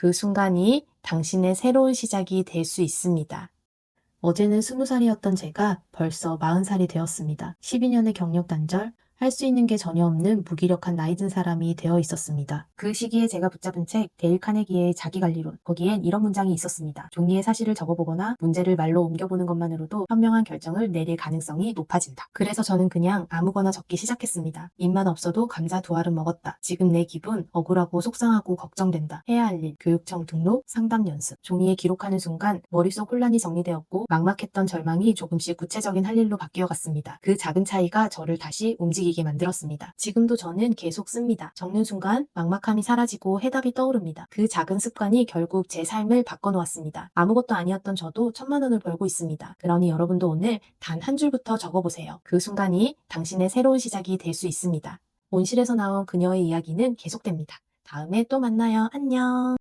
그 순간이 당신의 새로운 시작이 될 수 있습니다. 어제는 20살이었던 제가 벌써 40살이 되었습니다. 12년의 경력 단절, 할 수 있는 게 전혀 없는 무기력한 나이 든 사람이 되어 있었습니다. 그 시기에 제가 붙잡은 책 데일 카네기의 자기관리론 거기엔 이런 문장이 있었습니다. 종이에 사실을 적어보거나 문제를 말로 옮겨보는 것만으로도 현명한 결정을 내릴 가능성이 높아진다. 그래서 저는 그냥 아무거나 적기 시작했습니다. 입만 없어도 감자 두 알은 먹었다. 지금 내 기분 억울하고 속상하고 걱정된다. 해야 할 일, 교육청 등록, 상담 연습. 종이에 기록하는 순간 머릿속 혼란이 정리되었고 막막했던 절망이 조금씩 구체적인 할 일로 바뀌어 갔습니다. 그 작은 차이가 저를 다시 움직이게 만들었습니다. 지금도 저는 계속 씁니다. 적는 순간 막막함이 사라지고 해답이 떠오릅니다. 그 작은 습관이 결국 제 삶을 바꿔놓았습니다. 아무것도 아니었던 저도 천만 원을 벌고 있습니다. 그러니 여러분도 오늘 단 한 줄부터 적어보세요. 그 순간이 당신의 새로운 시작이 될 수 있습니다. 온실에서 나온 그녀의 이야기는 계속됩니다. 다음에 또 만나요. 안녕.